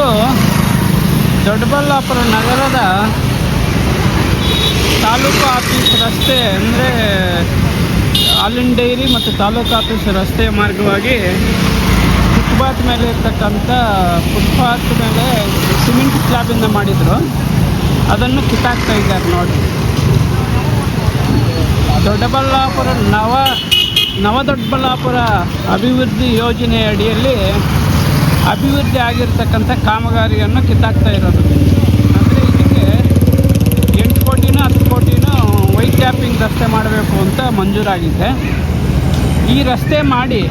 ಇದು ದೊಡ್ಡಬಳ್ಳಾಪುರ ನಗರದ ತಾಲೂಕು ಆಫೀಸ್ ರಸ್ತೆ ಅಂದರೆ ಹಾಲಿನ ಡೈರಿ ಮತ್ತು ತಾಲೂಕು ಆಫೀಸ್ ರಸ್ತೆ ಮಾರ್ಗವಾಗಿ ಫುಟ್ಪಾತ್ ಮೇಲೆ ಇರ್ತಕ್ಕಂಥ ಫುಟ್ಪಾತ್ ಮೇಲೆ ಸಿಮೆಂಟ್ ಸ್ಲ್ಯಾಬಿಂದ ಮಾಡಿದರು. ಅದನ್ನು ಕಿತ್ತಾಕ್ತಾ ಇದ್ದಾರೆ ನೋಡಿ. ದೊಡ್ಡಬಳ್ಳಾಪುರ ನವ ನವ ದೊಡ್ಡಬಳ್ಳಾಪುರ ಅಭಿವೃದ್ಧಿ ಯೋಜನೆ ಅಡಿಯಲ್ಲಿ ಅಭಿವೃದ್ಧಿ ಆಗಿರ್ತಕ್ಕಂಥ ಕಾಮಗಾರಿಯನ್ನು ಕಿತ್ತಾಕ್ತಾ ಇರೋದು. ಅಂದರೆ ಇದಕ್ಕೆ ಎಂಟು ಕೋಟಿನೂ ಹತ್ತು ಕೋಟಿನೂ ವೈಟ್ ಟ್ಯಾಪಿಂಗ್ ರಸ್ತೆ ಮಾಡಬೇಕು ಅಂತ ಮಂಜೂರಾಗಿದೆ. ಈ ರಸ್ತೆ ಮಾಡಿ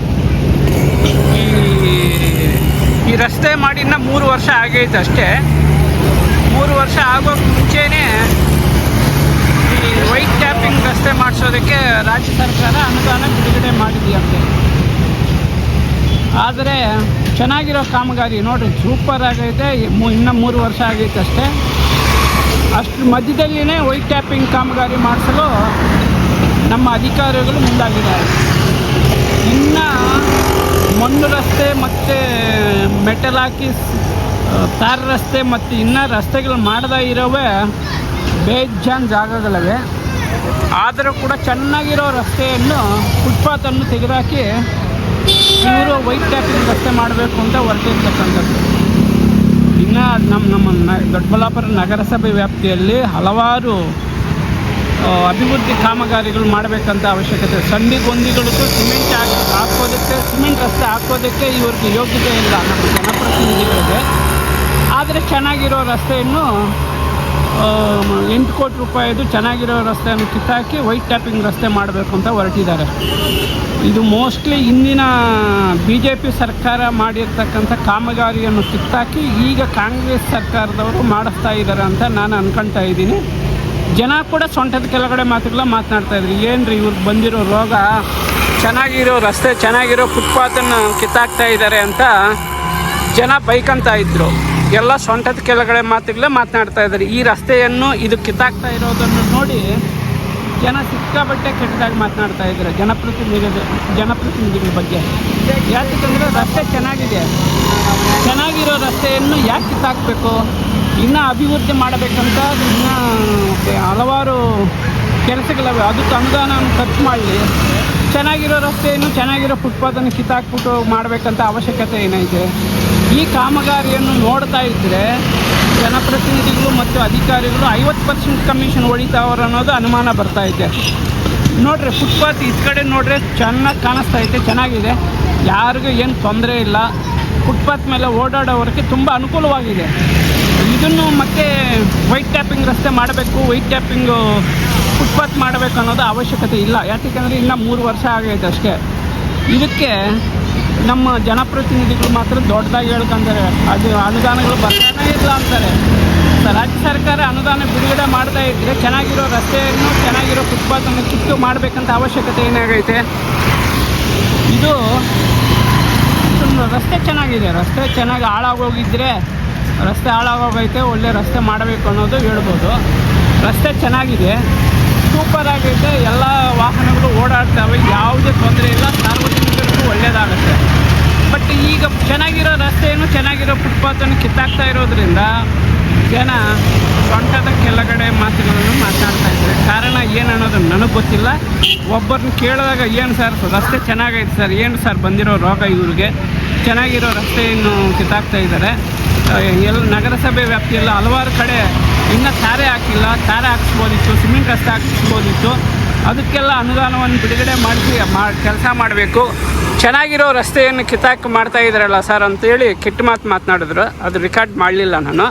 ಈ ಈ ರಸ್ತೆ ಮಾಡಿ ಇನ್ನೂ ಮೂರು ವರ್ಷ ಆಗೈತೆ ಅಷ್ಟೇ. ಮೂರು ವರ್ಷ ಆಗೋ ಮುಂಚೆನೇ ಈ ವೈಟ್ ಟ್ಯಾಪಿಂಗ್ ರಸ್ತೆ ಮಾಡಿಸೋದಕ್ಕೆ ರಾಜ್ಯ ಸರ್ಕಾರ ಅನುದಾನ ಬಿಡುಗಡೆ ಮಾಡಿದೆಯಂತೆ. ಆದರೆ ಚೆನ್ನಾಗಿರೋ ಕಾಮಗಾರಿ ನೋಡಿರಿ ಸೂಪರ್ ಆಗೈತೆ ಇನ್ನೂ ಮೂರು ವರ್ಷ ಆಗೈತೆ ಅಷ್ಟೇ. ಅಷ್ಟು ಮಧ್ಯದಲ್ಲಿನೇ ವೈಟ್ ಟ್ಯಾಪಿಂಗ್ ಕಾಮಗಾರಿ ಮಾಡಿಸಲು ನಮ್ಮ ಅಧಿಕಾರಿಗಳು ಮುಂದಾಗಿದ್ದಾರೆ. ಇನ್ನು ಮಣ್ಣು ರಸ್ತೆ ಮತ್ತು ಮೆಟಲ್ ಹಾಕಿ ತಾರ್ ರಸ್ತೆ ಮತ್ತು ಇನ್ನೂ ರಸ್ತೆಗಳು ಮಾಡದೇ ಇರೋವೇ ಬೇಜಾನ್ ಜಾಗಗಳಿವೆ. ಆದರೂ ಕೂಡ ಚೆನ್ನಾಗಿರೋ ರಸ್ತೆಯನ್ನು, ಫುಟ್ಪಾತನ್ನು ತೆಗೆದುಹಾಕಿ ಇವರು ವೈಟ್ ಟ್ಯಾಪಿಂಗ್ ರಸ್ತೆ ಮಾಡಬೇಕು ಅಂತ ಹೊರಟಿರ್ತಕ್ಕಂಥದ್ದು ಇನ್ನು ನಮ್ಮ ನಮ್ಮ ನ ದೊಡ್ಡಬಳ್ಳಾಪುರ ನಗರಸಭೆ ವ್ಯಾಪ್ತಿಯಲ್ಲಿ ಹಲವಾರು ಅಭಿವೃದ್ಧಿ ಕಾಮಗಾರಿಗಳು ಮಾಡಬೇಕಂತ ಅವಶ್ಯಕತೆ. ಸಂಡಿ ಗೊಂದಿಗಳಿಗೂ ಸಿಮೆಂಟ್ ಹಾಕಿ ಹಾಕೋದಕ್ಕೆ, ಸಿಮೆಂಟ್ ರಸ್ತೆ ಹಾಕೋದಕ್ಕೆ ಇವ್ರಿಗೆ ಯೋಗ್ಯತೆ ಇಲ್ಲ ನಮ್ಮ ಜನಪ್ರತಿನಿಧಿಗಳಿಗೆ ಆದರೆ ಚೆನ್ನಾಗಿರೋ ರಸ್ತೆಯನ್ನು ಎಂಟು ಕೋಟಿ ರೂಪಾಯಿದು ಚೆನ್ನಾಗಿರೋ ರಸ್ತೆಯನ್ನು ಕಿತ್ತಾಕಿ ವೈಟ್ ಟ್ಯಾಪಿಂಗ್ ರಸ್ತೆ ಮಾಡಬೇಕು ಅಂತ ಹೊರಟಿದ್ದಾರೆ. ಇದು ಮೋಸ್ಟ್ಲಿ ಇಂದಿನ ಬಿ ಜೆ ಪಿ ಸರ್ಕಾರ ಮಾಡಿರ್ತಕ್ಕಂಥ ಕಾಮಗಾರಿಯನ್ನು ಕಿತ್ತಾಕಿ ಈಗ ಕಾಂಗ್ರೆಸ್ ಸರ್ಕಾರದವರು ಮಾಡಿಸ್ತಾ ಇದ್ದಾರೆ ಅಂತ ನಾನು ಅನ್ಕೊಳ್ತಾ ಇದ್ದೀನಿ. ಜನ ಕೂಡ ಸೊಂಟದ ಕೆಳಗಡೆ ಮಾತುಗಳ ಮಾತನಾಡ್ತಾ ಇದ್ರು. ರೀ ಇವ್ರಿಗೆ ಬಂದಿರೋ ರೋಗ? ಚೆನ್ನಾಗಿರೋ ರಸ್ತೆ, ಚೆನ್ನಾಗಿರೋ ಫುಟ್ಪಾತನ್ನು ಕಿತ್ತಾಕ್ತಾ ಇದ್ದಾರೆ ಅಂತ ಜನ ಬೈಕಂತ ಇದ್ರು. ಎಲ್ಲ ಸೊಂಟದ ಕೆಳಗಡೆ ಮಾತುಗಳೇ ಮಾತನಾಡ್ತಾ ಇದ್ದಾರೆ. ಈ ರಸ್ತೆಯನ್ನು ಇದು ಕಿತ್ತಾಕ್ತಾ ಇರೋದನ್ನು ನೋಡಿ ಜನ ಸಿಕ್ಕಾಬಟ್ಟೆ ಕೆಟ್ಟದಾಗಿ ಮಾತನಾಡ್ತಾ ಇದ್ದಾರೆ. ಜನಪ್ರತಿನಿಧಿಗಳ ಜನಪ್ರತಿನಿಧಿಗಳ ಬಗ್ಗೆ. ಯಾಕಂದರೆ ರಸ್ತೆ ಚೆನ್ನಾಗಿದೆ. ಚೆನ್ನಾಗಿರೋ ರಸ್ತೆಯನ್ನು ಯಾಕೆ ಕಿತ್ತಾಕಬೇಕು? ಇನ್ನೂ ಅಭಿವೃದ್ಧಿ ಮಾಡಬೇಕಂತ ಇನ್ನೂ ಹಲವಾರು ಕೆಲಸಗಳವೆ. ಅದಕ್ಕೆ ಅನುದಾನವನ್ನು ಖರ್ಚು ಮಾಡಲಿ. ಚೆನ್ನಾಗಿರೋ ರಸ್ತೆಯನ್ನು ಚೆನ್ನಾಗಿರೋ ಫುಟ್ಪಾತನ್ನು ಕಿತ್ತಾಕ್ಬಿಟ್ಟು ಮಾಡಬೇಕಂತ ಅವಶ್ಯಕತೆ ಏನೈತೆ ಈ ಕಾಮಗಾರಿಯನ್ನು ನೋಡ್ತಾ ಇದ್ದರೆ ಜನಪ್ರತಿನಿಧಿಗಳು ಮತ್ತು ಅಧಿಕಾರಿಗಳು ಐವತ್ತು ಪರ್ಸೆಂಟ್ ಕಮಿಷನ್ ಹೊಡಿತಾವ್ರ ಅನ್ನೋದು ಅನುಮಾನ ಬರ್ತಾ ಇದೆ. ನೋಡ್ರಿ ಫುಟ್ಪಾತ್ ಈ ಕಡೆ ನೋಡ್ರೆ ಚೆನ್ನಾಗಿ ಕಾಣಿಸ್ತಾ ಐತೆ ಚೆನ್ನಾಗಿದೆ. ಯಾರಿಗೂ ಏನು ತೊಂದರೆ ಇಲ್ಲ. ಫುಟ್ಪಾತ್ ಮೇಲೆ ಓಡಾಡೋವ್ರಿಗೆ ತುಂಬ ಅನುಕೂಲವಾಗಿದೆ. ಇದನ್ನು ಮತ್ತೆ ವೈಟ್ ಟ್ಯಾಪಿಂಗ್ ರಸ್ತೆ ಮಾಡಬೇಕು ವೈಟ್ ಟ್ಯಾಪಿಂಗು ಫುಟ್ಪಾತ್ ಮಾಡಬೇಕು ಅನ್ನೋದು ಅವಶ್ಯಕತೆ ಇಲ್ಲ. ಯಾಕೆಂದರೆ ಇನ್ನು ಮೂರು ವರ್ಷ ಆಗೈತೆ ಅಷ್ಟೇ. ಇದಕ್ಕೆ ನಮ್ಮ ಜನಪ್ರತಿನಿಧಿಗಳು ಮಾತ್ರ ದೊಡ್ಡದಾಗಿ ಹೇಳ್ಕೊಂತಾರೆ. ಅದು ಅನುದಾನಗಳು ಬರ್ತಾನೆ ಇಲ್ಲ ಅಂತಾರೆ. ರಾಜ್ಯ ಸರ್ಕಾರ ಅನುದಾನ ಬಿಡುಗಡೆ ಮಾಡ್ತಾ ಇದ್ದರೆ ಚೆನ್ನಾಗಿರೋ ರಸ್ತೆಯನ್ನು ಚೆನ್ನಾಗಿರೋ ಫುಟ್ಪಾತನ್ನು ಕಿತ್ತು ಮಾಡಬೇಕಂತ ಅವಶ್ಯಕತೆ ಏನಾಗೈತೆ? ಇದು ರಸ್ತೆ ಚೆನ್ನಾಗಿದೆ. ರಸ್ತೆ ಚೆನ್ನಾಗಿ ಹಾಳಾಗೋಗಿದ್ದರೆ ರಸ್ತೆ ಹಾಳಾಗೋಗೈತೆ, ಒಳ್ಳೆ ರಸ್ತೆ ಮಾಡಬೇಕು ಅನ್ನೋದು ಹೇಳ್ಬೋದು. ರಸ್ತೆ ಚೆನ್ನಾಗಿದೆ. ಸೂಪರ್ ಆಗೈತೆ. ಎಲ್ಲ ವಾಹನಗಳು ಓಡಾಡ್ತವೆ. ಯಾವುದೇ ತೊಂದರೆ ಇಲ್ಲ. ಸಾರ್ವಜನಿಕರಿಗೂ ಒಳ್ಳೆಯದಾಗುತ್ತೆ ಬಟ್ ಈಗ ಚೆನ್ನಾಗಿರೋ ರಸ್ತೆಯನ್ನು ಚೆನ್ನಾಗಿರೋ ಫುಟ್ಪಾತನ್ನು ಕಿತ್ತಾಕ್ತಾ ಇರೋದ್ರಿಂದ ಜನ ಸೊಂಟದ ಕೆಳಗಡೆ ಮಾತುಗಳನ್ನು ಮಾತನಾಡ್ತಾ ಇದ್ದಾರೆ. ಕಾರಣ ಏನು ಅನ್ನೋದು ನನಗೆ ಗೊತ್ತಿಲ್ಲ. ಒಬ್ಬರನ್ನ ಕೇಳಿದಾಗ, ಏನು ಸರ್, ರಸ್ತೆ ಚೆನ್ನಾಗೈತೆ ಸರ್, ಏನು ಸರ್ ಬಂದಿರೋ ರೋಗ ಇವ್ರಿಗೆ? ಚೆನ್ನಾಗಿರೋ ರಸ್ತೆಯನ್ನು ಕಿತ್ತಾಕ್ತಾ ಇದ್ದಾರೆ. ಎಲ್ಲ ನಗರಸಭೆ ವ್ಯಾಪ್ತಿಯಲ್ಲಿ ಹಲವಾರು ಕಡೆ ಇನ್ನೂ ತಾರೆ ಹಾಕಿಲ್ಲ. ತಾರೆ ಹಾಕಿಸ್ಬೋದಿತ್ತು, ಸಿಮೆಂಟ್ ರಸ್ತೆ ಹಾಕಿಸ್ಬೋದಿತ್ತು. ಅದಕ್ಕೆಲ್ಲ ಅನುದಾನವನ್ನು ಬಿಡುಗಡೆ ಮಾಡಿಸಿ ಮಾ, ಕೆಲಸ ಮಾಡಬೇಕು. ಚೆನ್ನಾಗಿರೋ ರಸ್ತೆಯನ್ನು ಕಿತ್ತಾಕ್ ಮಾಡ್ತಾ ಇದ್ದಾರಲ್ಲ ಸರ್ ಅಂತೇಳಿ ಕೆಟ್ಟ ಮಾತು ಮಾತನಾಡಿದ್ರು. ಅದು ರೆಕಾರ್ಡ್ ಮಾಡಲಿಲ್ಲ ನಾನು.